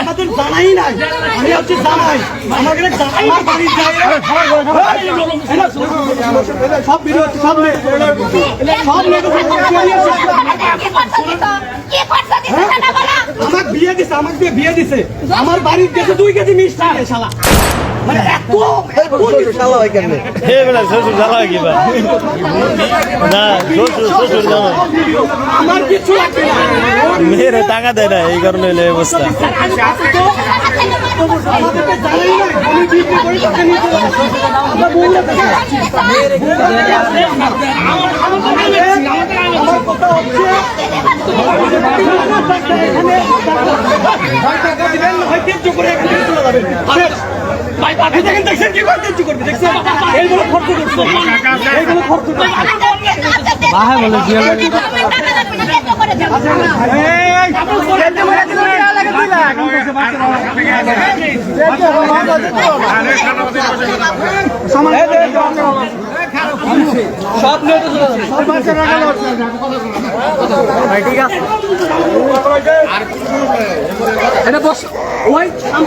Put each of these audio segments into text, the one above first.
আমাদের জানাই নাই আমি হচ্ছে জানাই আমাকে আমার সব সব সব আমার বিয়ে দিছে আমাকে দিয়ে বিয়ে দিছে আমার বাড়ির দুই কেজি মিষ্টি শালা মানে শালা হয় বেলা না আমার কিছু লাগবে না মেয়েরে টাকা দেয় না এই কারণে হইল অবস্থা হয় ভাই পাঠিয়ে দেখেন দেখছেন কি করে ত্যায্য করবে দেখছেন এইগুলো খরচ করছে এইগুলো খরচ সব বাচ্চা রাখা ঠিক আছে এটা বস। ওই আমি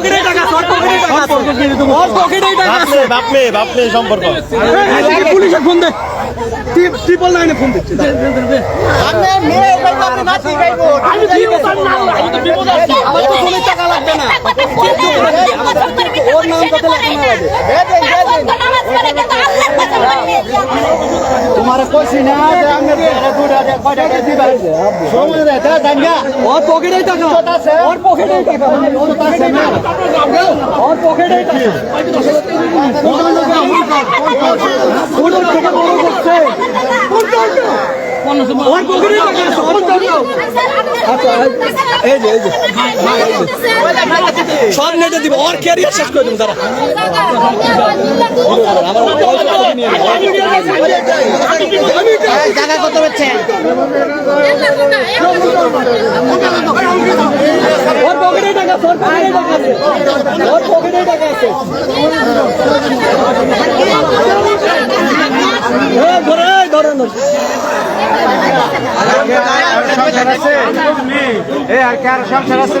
পকেটে টাকা আছে, ওর পকেটে টাকা আছে। ওর পকেটেই টাকা আছে। সম্পর্ক। পুলিশে ফোন দে। ট্রিপল নাইনে ফোন দিচ্ছে। ওর নাম কত তোমার কইছি না যে আমি কয় টাকা দিবা? সময় দে তা জানগা। ওর পকেটেই টাকা। ওর পকেটেই টাকা। ওর কাছে না ওর পকেটেই টাকা ওর থেকে বড় করছে ওর পকেটেই টাকা আছে ওর এই যে এই যে সব নেটে দিব ওর ক্যারিয়ার শেষ করে দেবো তারা ওর পকেটে টাকা আছে। ওর পকেটে টাকা আছে। সংসার আছে? আর কার সংসার আছে